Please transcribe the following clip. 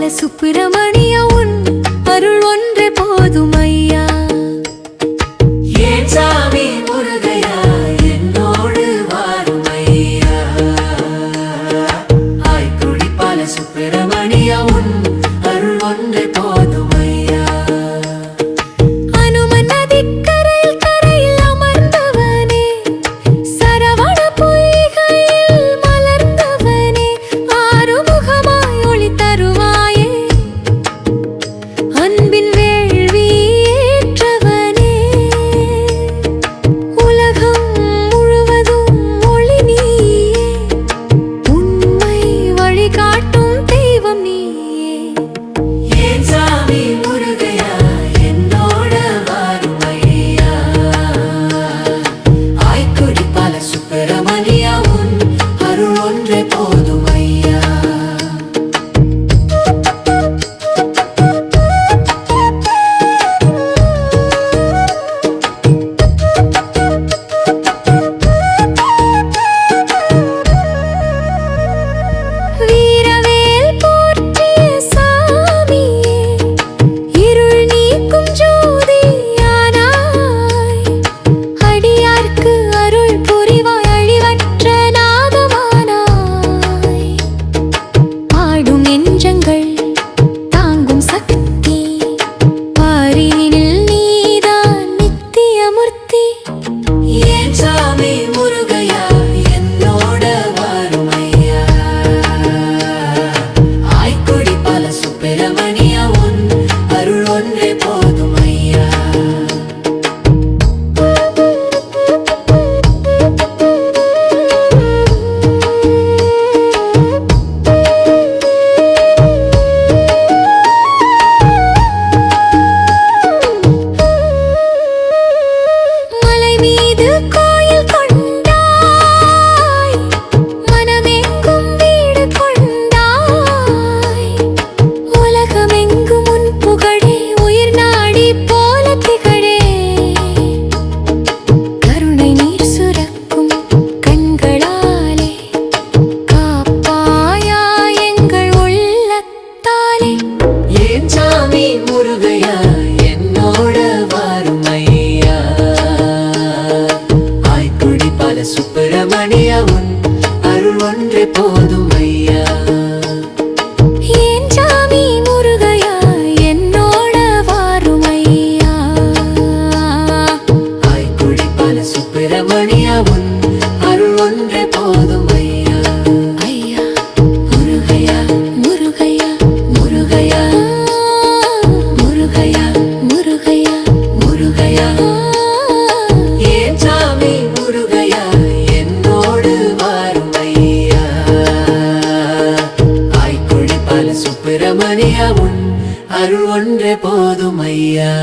பால சுப்பிரமணியம் ஏன் சாமி முருகையா என்னோட வாருமையா? ஆய்க்குடி பல சுப்பிரமணியா உன் அருள் ஒன்றே போதும் ஐயா சுப்பிரமணியா உன் அருள் ஒன்றே போதும் ஐயா உன் அருள் ஒன்றே போதும் ஐயா.